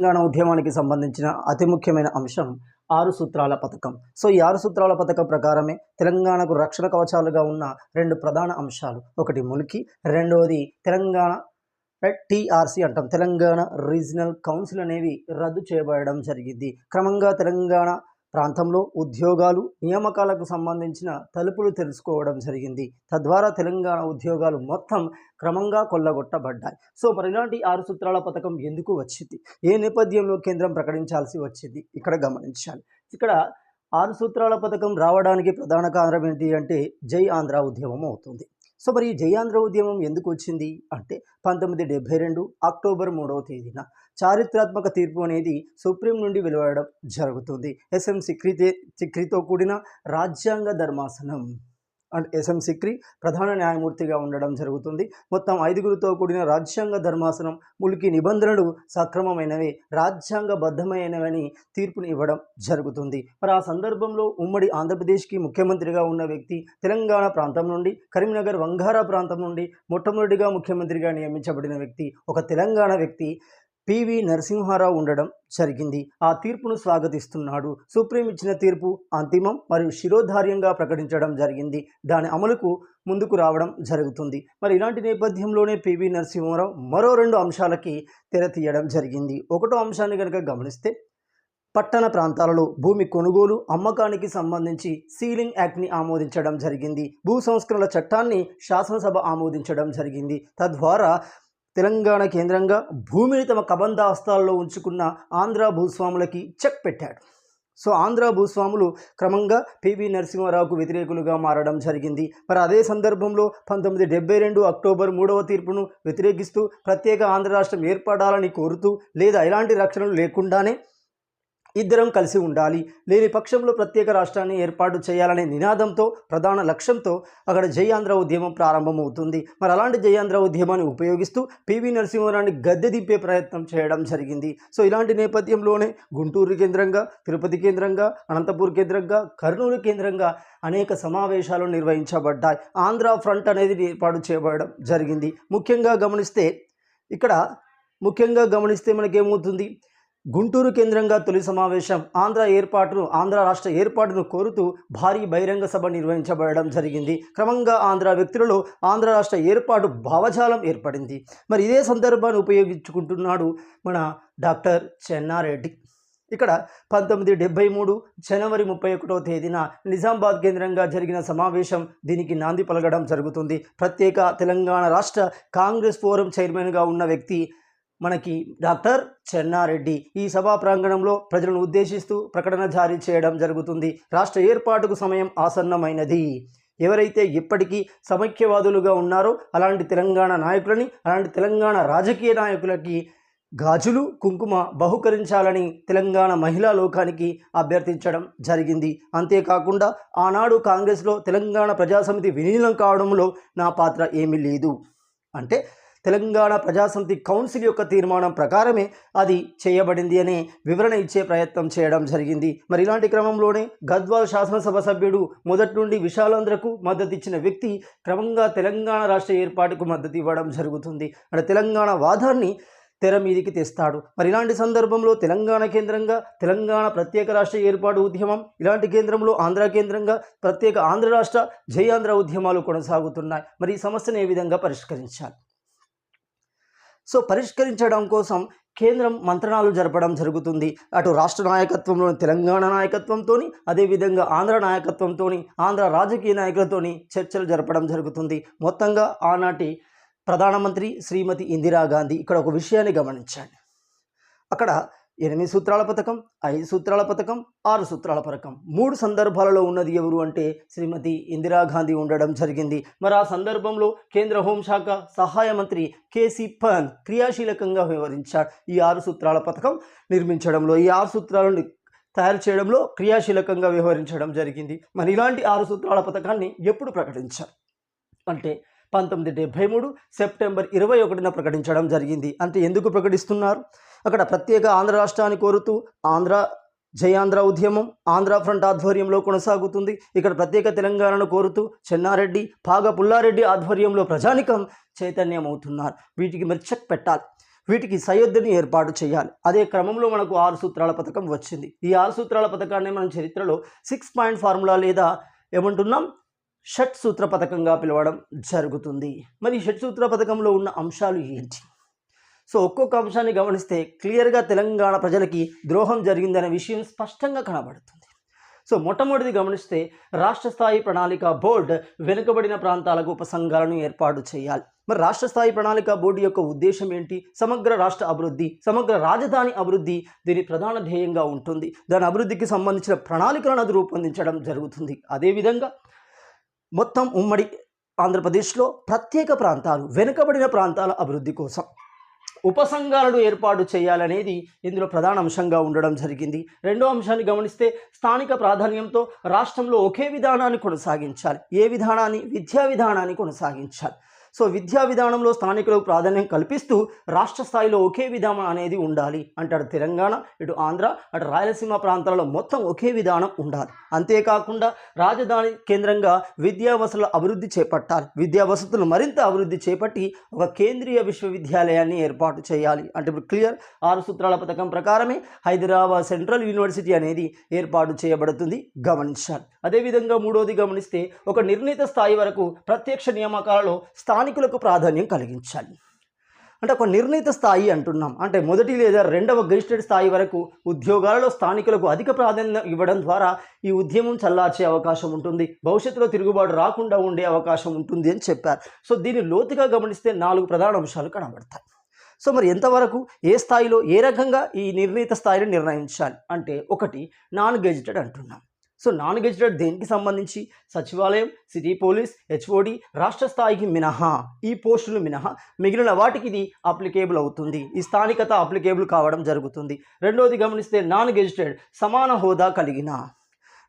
తెలంగాణ ఉద్యమానికి సంబంధించిన అతి ముఖ్యమైన అంశం ఆరు సూత్రాల పథకం. సో ఈ ఆరు సూత్రాల పథకం ప్రకారమే తెలంగాణకు రక్షణ కవచాలుగా ఉన్న రెండు ప్రధాన అంశాలు. ఒకటి ములికి రెండవది తెలంగాణ టీఆర్సీ అంటాం. తెలంగాణ రీజనల్ కౌన్సిల్ అనేవి రద్దు చేయబడడం జరిగింది. క్రమంగా తెలంగాణ ప్రాంతంలో ఉద్యోగాలు నియామకాలకు సంబంధించిన తలుపులు తెలుసుకోవడం జరిగింది. తద్వారా తెలంగాణ ఉద్యోగాలు మొత్తం క్రమంగా కొల్లగొట్టబడ్డాయి. సో మరి ఇలాంటి ఆరు సూత్రాల పథకం ఎందుకు వచ్చింది? ఏ నేపథ్యంలో కేంద్రం ప్రకటించాల్సి వచ్చింది? ఇక్కడ గమనించాలి. ఇక్కడ ఆరు సూత్రాల పథకం రావడానికి ప్రధాన కారణం ఏంటి అంటే జై ఆంధ్ర ఉద్యమం అవుతుంది. సో మరి ఈ ఉద్యమం ఎందుకు వచ్చింది? అంటే పంతొమ్మిది డెబ్బై రెండు అక్టోబర్ మూడవ తేదీన చారిత్రాత్మక తీర్పు అనేది సుప్రీం నుండి వెలువడడం జరుగుతుంది. ఎస్ఎం సిక్రీతే సిక్రీతో కూడిన రాజ్యాంగ ధర్మాసనం. అండ్ ఎస్ఎం సిక్రీ ప్రధాన న్యాయమూర్తిగా ఉండడం జరుగుతుంది. మొత్తం ఐదుగురితో కూడిన రాజ్యాంగ ధర్మాసనం ములికి నిబంధనలు సక్రమమైనవి రాజ్యాంగబద్ధమైనవని తీర్పుని ఇవ్వడం జరుగుతుంది. మరి ఆ సందర్భంలో ఉమ్మడి ఆంధ్రప్రదేశ్కి ముఖ్యమంత్రిగా ఉన్న వ్యక్తి తెలంగాణ ప్రాంతం నుండి కరీంనగర్ వంగారా ప్రాంతం నుండి మొట్టమొదటిగా ముఖ్యమంత్రిగా నియమించబడిన వ్యక్తి ఒక తెలంగాణ వ్యక్తి. పివి నరసింహారావు ఉండడం జరిగింది. ఆ తీర్పును స్వాగతిస్తున్నాడు. సుప్రీం ఇచ్చిన తీర్పు అంతిమం మరియు శిరోధార్యంగా ప్రకటించడం జరిగింది. దాని అమలుకు ముందుకు రావడం జరుగుతుంది. మరి ఇలాంటి నేపథ్యంలోనే పివి నరసింహారావు మరో రెండు అంశాలకి తెర తీయడం జరిగింది. ఒకటో అంశాన్ని కనుక గమనిస్తే పట్టణ ప్రాంతాలలో భూమి కొనుగోలు అమ్మకానికి సంబంధించి సీలింగ్ యాక్ట్ని ఆమోదించడం జరిగింది. భూ సంస్కరణల చట్టాన్ని శాసనసభ ఆమోదించడం జరిగింది. తద్వారా తెలంగాణ కేంద్రంగా భూమిని తమ కబంధాస్తాల్లో ఉంచుకున్న ఆంధ్ర భూస్వాములకి చెక్ పెట్టాడు. సో ఆంధ్ర భూస్వాములు క్రమంగా పివి నరసింహారావుకు వ్యతిరేకులుగా మారడం జరిగింది. మరి అదే సందర్భంలో పంతొమ్మిది డెబ్బై రెండు అక్టోబర్ మూడవ తీర్పును వ్యతిరేకిస్తూ ప్రత్యేక ఆంధ్ర రాష్ట్రం ఏర్పడాలని కోరుతూ లేదా ఎలాంటి రక్షణలు లేకుండానే ఇద్దరం కలిసి ఉండాలి. లేని పక్షంలో ప్రత్యేక రాష్ట్రాన్ని ఏర్పాటు చేయాలనే నినాదంతో ప్రధాన లక్ష్యంతో అక్కడ జై ఆంధ్ర ఉద్యమం ప్రారంభమవుతుంది. మరి అలాంటి జై ఆంధ్ర ఉద్యమాన్ని ఉపయోగిస్తూ పివి నరసింహారావుని గద్దె దింపే ప్రయత్నం చేయడం జరిగింది. సో ఇలాంటి నేపథ్యంలోనే గుంటూరు కేంద్రంగా తిరుపతి కేంద్రంగా అనంతపూర్ కేంద్రంగా కర్నూలు కేంద్రంగా అనేక సమావేశాలు నిర్వహించబడ్డాయి. ఆంధ్ర ఫ్రంట్ అనేది ఏర్పాటు చేయబడడం జరిగింది. ముఖ్యంగా గమనిస్తే ఇక్కడ ముఖ్యంగా గమనిస్తే మనకేమవుతుంది? గుంటూరు కేంద్రంగా తొలి సమావేశం ఆంధ్ర ఏర్పాటును ఆంధ్ర రాష్ట్ర ఏర్పాటును కోరుతూ భారీ బహిరంగ సభ నిర్వహించబడడం జరిగింది. క్రమంగా ఆంధ్ర వ్యక్తులలో ఆంధ్ర రాష్ట్ర ఏర్పాటు భావజాలం ఏర్పడింది. మరి ఇదే సందర్భాన్ని ఉపయోగించుకుంటున్నాడు మన డాక్టర్ చెన్నారెడ్డి. ఇక్కడ పంతొమ్మిది డెబ్బై మూడు జనవరి ముప్పై ఒకటో తేదీన నిజామాబాద్ కేంద్రంగా జరిగిన సమావేశం దీనికి నాంది పలకడం జరుగుతుంది. ప్రత్యేక తెలంగాణ రాష్ట్ర కాంగ్రెస్ ఫోరం చైర్మన్గా ఉన్న వ్యక్తి మనకి డాక్టర్ చెన్నారెడ్డి ఈ సభా ప్రాంగణంలో ప్రజలను ఉద్దేశిస్తూ ప్రకటన జారీ చేయడం జరుగుతుంది. రాష్ట్ర ఏర్పాటుకు సమయం ఆసన్నమైనది. ఎవరైతే ఇప్పటికీ సమైక్యవాదులుగా ఉన్నారో అలాంటి తెలంగాణ నాయకులని అలాంటి తెలంగాణ రాజకీయ నాయకులకి గాజులు కుంకుమ బహుకరించాలని తెలంగాణ మహిళా లోకానికి అభ్యర్థించడం జరిగింది. అంతేకాకుండా ఆనాడు కాంగ్రెస్లో తెలంగాణ ప్రజాసమితి విలీనం కావడంలో నా పాత్ర ఏమీ లేదు. అంటే తెలంగాణ ప్రజాసమితి కౌన్సిల్ యొక్క తీర్మానం ప్రకారమే అది చేయబడింది అనే వివరణ ఇచ్చే ప్రయత్నం చేయడం జరిగింది. మరి ఇలాంటి క్రమంలోనే గద్వాల్ శాసనసభ సభ్యుడు మొదటి నుండి విశాలాంధ్రకు మద్దతు ఇచ్చిన వ్యక్తి క్రమంగా తెలంగాణ రాష్ట్ర ఏర్పాటుకు మద్దతు ఇవ్వడం జరుగుతుంది. అంటే తెలంగాణ వాదాన్ని తెర మీదికి తెస్తాడు. మరి ఇలాంటి సందర్భంలో తెలంగాణ కేంద్రంగా తెలంగాణ ప్రత్యేక రాష్ట్ర ఏర్పాటు ఉద్యమం ఇలాంటి కేంద్రంలో ఆంధ్ర కేంద్రంగా ప్రత్యేక ఆంధ్ర రాష్ట్ర జై ఆంధ్ర ఉద్యమాలు కొనసాగుతున్నాయి. మరి ఈ సమస్యను ఏ విధంగా పరిష్కరించాలి? సో పరిష్కరించడం కోసం కేంద్రం మంత్రణాలు జరపడం జరుగుతుంది. అటు రాష్ట్ర నాయకత్వంలోని తెలంగాణ నాయకత్వంతో అదేవిధంగా ఆంధ్ర నాయకత్వంతో ఆంధ్ర రాజకీయ నాయకులతోని చర్చలు జరపడం జరుగుతుంది. మొత్తంగా ఆనాటి ప్రధానమంత్రి శ్రీమతి ఇందిరాగాంధీ ఇక్కడ ఒక విషయాన్ని గమనించండి. అక్కడ ఎనిమిది సూత్రాల పథకం ఐదు సూత్రాల పథకం ఆరు సూత్రాల పథకం. మూడు సందర్భాలలో ఉన్నది ఎవరు అంటే శ్రీమతి ఇందిరాగాంధీ ఉండడం జరిగింది. మరి ఆ సందర్భంలో కేంద్ర హోంశాఖ సహాయ మంత్రి కేసీ పన్ క్రియాశీలకంగా వ్యవహరించారు. ఈ ఆరు సూత్రాల పథకం నిర్మించడంలో ఈ ఆరు సూత్రాలను తయారు చేయడంలో క్రియాశీలకంగా వ్యవహరించడం జరిగింది. మరి ఇలాంటి ఆరు సూత్రాల పథకాన్ని ఎప్పుడు ప్రకటించారు? అంటే పంతొమ్మిది డెబ్భై మూడు సెప్టెంబర్ ఇరవై ఒకటిన ప్రకటించడం జరిగింది. అంటే ఎందుకు ప్రకటిస్తున్నారు? అక్కడ ప్రత్యేక ఆంధ్ర రాష్ట్రాన్ని కోరుతూ ఆంధ్ర జయాంధ్ర ఉద్యమం ఆంధ్ర ఫ్రంట్ ఆధ్వర్యంలో కొనసాగుతుంది. ఇక్కడ ప్రత్యేక తెలంగాణను కోరుతూ చెన్నారెడ్డి పాగ పుల్లారెడ్డి ఆధ్వర్యంలో ప్రజానికం చైతన్యం అవుతున్నారు వీటికి మరి చెక్ పెట్టాలి. వీటికి సయోధ్యని ఏర్పాటు చేయాలి. అదే క్రమంలో మనకు ఆరు సూత్రాల పథకం వచ్చింది. ఈ ఆరు సూత్రాల పథకాన్ని మనం చరిత్రలో సిక్స్ పాయింట్ ఫార్ములా లేదా ఏమంటున్నాం? షట్ సూత్ర పథకంగా పిలవడం జరుగుతుంది. మరి షట్ సూత్ర పథకంలో ఉన్న అంశాలు ఏంటి? సో ఒక్కొక్క అంశాన్ని గమనిస్తే క్లియర్గా తెలంగాణ ప్రజలకి ద్రోహం జరిగిందనే విషయం స్పష్టంగా కనబడుతుంది. సో మొట్టమొదటిది గమనిస్తే రాష్ట్ర స్థాయి ప్రణాళిక బోర్డు వెనుకబడిన ప్రాంతాలకు ఉపసంఘాలను ఏర్పాటు చేయాలి. మరి రాష్ట్ర స్థాయి ప్రణాళిక బోర్డు యొక్క ఉద్దేశం ఏంటి? సమగ్ర రాష్ట్ర అభివృద్ధి సమగ్ర రాజధాని అభివృద్ధి దీని ప్రధాన ధ్యేయంగా ఉంటుంది. దాని అభివృద్ధికి సంబంధించిన ప్రణాళికలను అది రూపొందించడం జరుగుతుంది. అదేవిధంగా మొత్తం ఉమ్మడి ఆంధ్రప్రదేశ్లో ప్రత్యేక ప్రాంతాలు వెనుకబడిన ప్రాంతాల అభివృద్ధి కోసం ఉపసంఘాలను ఏర్పాటు చేయాలనేది ఇందులో ప్రధాన అంశంగా ఉండడం జరిగింది. రెండో అంశాన్ని గమనిస్తే స్థానిక ప్రాధాన్యంతో రాష్ట్రంలో ఒకే విధానాన్ని కొనసాగించాలి. ఏ విధానాన్ని? విద్యా విధానాన్ని కొనసాగించాలి. సో విద్యా విధానంలో స్థానికులకు ప్రాధాన్యం కల్పిస్తూ రాష్ట్ర స్థాయిలో ఒకే విధానం అనేది ఉండాలి. అంటాడు తెలంగాణ ఇటు ఆంధ్ర అటు రాయలసీమ ప్రాంతాలలో మొత్తం ఒకే విధానం ఉండాలి. అంతేకాకుండా రాజధాని కేంద్రంగా విద్యా వసతుల అభివృద్ధి చేపట్టాలి. విద్యా వసతులు మరింత అభివృద్ధి చేపట్టి ఒక కేంద్రీయ విశ్వవిద్యాలయాన్ని ఏర్పాటు చేయాలి. అంటే ఇప్పుడు క్లియర్ ఆరు సూత్రాల పథకం ప్రకారమే హైదరాబాద్ సెంట్రల్ యూనివర్సిటీ అనేది ఏర్పాటు చేయబడుతుంది. గమనించాలి. అదేవిధంగా మూడోది గమనిస్తే ఒక నిర్ణీత స్థాయి వరకు ప్రత్యక్ష నియామకాలలో స్థానికులకు ప్రాధాన్యం కలిగించాలి. అంటే ఒక నిర్ణీత స్థాయి అంటున్నాం. అంటే మొదటి లేదా రెండవ గెజిటెడ్ స్థాయి వరకు ఉద్యోగాలలో స్థానికులకు అధిక ప్రాధాన్యత ఇవ్వడం ద్వారా ఈ ఉద్యమం చల్లార్చే అవకాశం ఉంటుంది. భవిష్యత్తులో తిరుగుబాటు రాకుండా ఉండే అవకాశం ఉంటుంది అని చెప్పారు. సో దీన్ని లోతుగా గమనిస్తే నాలుగు ప్రధాన అంశాలు కనబడతాయి. సో మరి ఎంతవరకు ఏ స్థాయిలో ఏ రకంగా ఈ నిర్ణీత స్థాయిని నిర్ణయించాలి? అంటే ఒకటి నాన్ గెజిటెడ్ అంటున్నాం. సో నాన్ గెజిటెడ్ దేనికి సంబంధించి? సచివాలయం సిటీ పోలీస్ హెచ్ఓడి రాష్ట్ర స్థాయికి మినహా. ఈ పోస్టులు మినహా. మిగిలిన వాటికి ఇది అప్లికేబుల్ అవుతుంది. ఈ స్థానికత అప్లికేబుల్ కావడం జరుగుతుంది. రెండోది గమనిస్తే నాన్ గెజిటెడ్ సమాన హోదా కలిగిన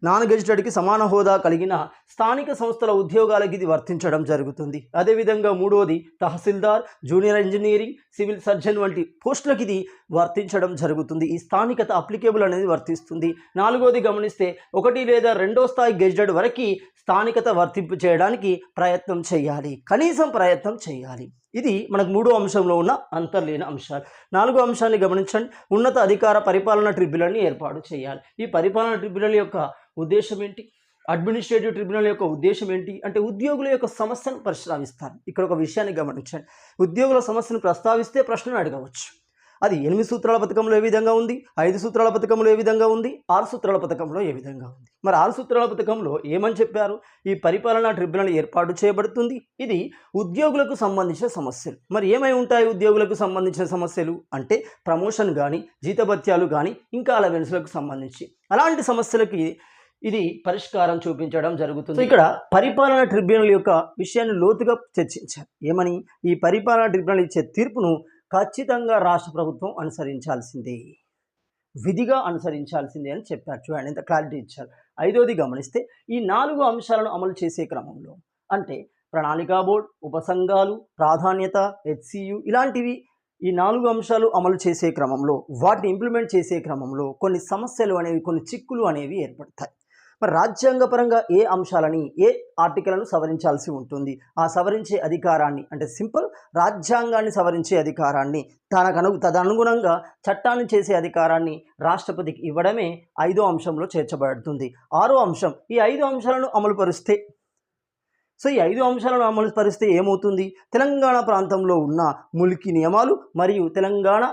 నాన్ గెజిటెడ్కి సమాన హోదా కలిగిన స్థానిక సంస్థల ఉద్యోగాలకి ఇది వర్తించడం జరుగుతుంది. అదేవిధంగా మూడవది tahsildar junior engineering civil surgeon వంటి పోస్టులకు ఇది వర్తించడం జరుగుతుంది. ఈ స్థానికత అప్లికేబుల్ అనేది వర్తిస్తుంది. నాలుగోది గమనిస్తే ఒకటి లేదా రెండో స్థాయి గెజిటెడ్ వరకు స్థానికత వర్తింపు చేయడానికి ప్రయత్నం చేయాలి. కనీసం ప్రయత్నం చేయాలి. ఇది మనకు మూడో అంశంలో ఉన్న అంతర్లీన అంశాలు. నాలుగో అంశాన్ని గమనించండి. ఉన్నత అధికార పరిపాలన ట్రిబ్యునల్ని ఏర్పాటు చేయాలి. ఈ పరిపాలన ట్రిబ్యునల్ యొక్క ఉద్దేశం ఏంటి? అడ్మినిస్ట్రేటివ్ ట్రిబ్యునల్ యొక్క ఉద్దేశం ఏంటి? అంటే ఉద్యోగుల యొక్క సమస్యను ప్రస్తావిస్తారు. ఇక్కడ ఒక విషయాన్ని గమనించండి. ఉద్యోగుల సమస్యను ప్రస్తావిస్తే ప్రశ్నను అడగవచ్చు. అది ఎనిమిది సూత్రాల పథకంలో ఏ విధంగా ఉంది? ఐదు సూత్రాల పథకంలో ఏ విధంగా ఉంది? ఆరు సూత్రాల పథకంలో ఏ విధంగా ఉంది? మరి ఆరు సూత్రాల పథకంలో ఏమని చెప్పారు? ఈ పరిపాలనా ట్రిబ్యునల్ ఏర్పాటు చేయబడుతుంది. ఇది ఉద్యోగులకు సంబంధించిన సమస్యలు. మరి ఏమై ఉంటాయి ఉద్యోగులకు సంబంధించిన సమస్యలు? అంటే ప్రమోషన్ కానీ జీతభత్యాలు కానీ ఇంకా అలవెన్స్లకు సంబంధించి. అలాంటి సమస్యలకి ఇది పరిష్కారం చూపించడం జరుగుతుంది. ఇక్కడ పరిపాలన ట్రిబ్యునల్ యొక్క విషయాన్ని లోతుగా చర్చించారు. ఏమని? ఈ పరిపాలన ట్రిబ్యునల్ ఇచ్చే తీర్పును ఖచ్చితంగా రాష్ట్ర ప్రభుత్వం అనుసరించాల్సిందే. విధిగా అనుసరించాల్సిందే అని చెప్పారు. చూడండి ఎంత క్లారిటీ ఇచ్చారు. ఐదోది గమనిస్తే ఈ నాలుగు అంశాలను అమలు చేసే క్రమంలో అంటే ప్రణాళికా బోర్డ్ ఉపసంఘాలు ప్రాధాన్యత హెచ్సియు ఇలాంటివి ఈ నాలుగు అంశాలు అమలు చేసే క్రమంలో వాటిని ఇంప్లిమెంట్ చేసే క్రమంలో కొన్ని సమస్యలు అనేవి కొన్ని చిక్కులు అనేవి ఏర్పడతాయి. మరి రాజ్యాంగపరంగా ఏ అంశాలని ఏ ఆర్టికల్ను సవరించాల్సి ఉంటుంది? ఆ సవరించే అధికారాన్ని అంటే సింపుల్ రాజ్యాంగాన్ని సవరించే అధికారాన్ని తనకను తదనుగుణంగా చట్టాన్ని చేసే అధికారాన్ని రాష్ట్రపతికి ఇవ్వడమే ఐదో అంశంలో చేర్చబడుతుంది. ఆరో అంశం ఈ ఐదు అంశాలను అమలుపరిస్తే సో ఈ ఐదు అంశాలను అమలు పరిస్తే ఏమవుతుంది? తెలంగాణ ప్రాంతంలో ఉన్న ములికి నియమాలు మరియు తెలంగాణ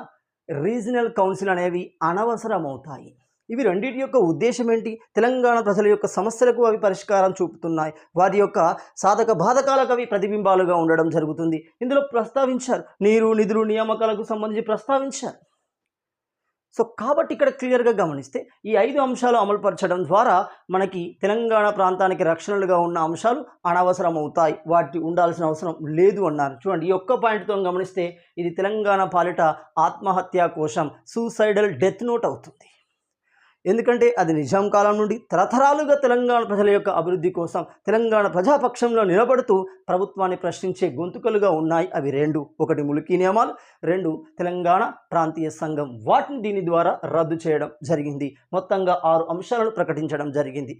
రీజనల్ కౌన్సిల్ అనేవి అనవసరమవుతాయి. ఇవి రెండింటి యొక్క ఉద్దేశం ఏంటి? తెలంగాణ ప్రజల యొక్క సమస్యలకు అవి పరిష్కారం చూపుతున్నాయి. వారి యొక్క సాధక బాధకాలకు అవి ప్రతిబింబాలుగా ఉండడం జరుగుతుంది. ఇందులో ప్రస్తావించారు. నీరు నిధులు నియామకాలకు సంబంధించి ప్రస్తావించారు. సో కాబట్టి ఇక్కడ క్లియర్గా గమనిస్తే ఈ ఐదు అంశాలు అమలుపరచడం ద్వారా మనకి తెలంగాణ ప్రాంతానికి రక్షణలుగా ఉన్న అంశాలు అనవసరం అవుతాయి వాటి ఉండాల్సిన అవసరం లేదు అన్నారు. చూడండి ఈ ఒక్క పాయింట్తో గమనిస్తే ఇది తెలంగాణ పాలిట ఆత్మహత్యా కోశం సూసైడల్ డెత్ నోట్ అవుతుంది. ఎందుకంటే అది నిజాం కాలం నుండి తరతరాలుగా తెలంగాణ ప్రజల యొక్క అభివృద్ధి కోసం తెలంగాణ ప్రజాపక్షంలో నిలబడుతూ ప్రభుత్వాన్ని ప్రశ్నించే గొంతుకలుగా ఉన్నాయి అవి రెండు. ఒకటి ములికీ నియమాలు రెండు తెలంగాణ ప్రాంతీయ సంఘం వాటిని దీని ద్వారా రద్దు చేయడం జరిగింది. మొత్తంగా ఆరు అంశాలను ప్రకటించడం జరిగింది.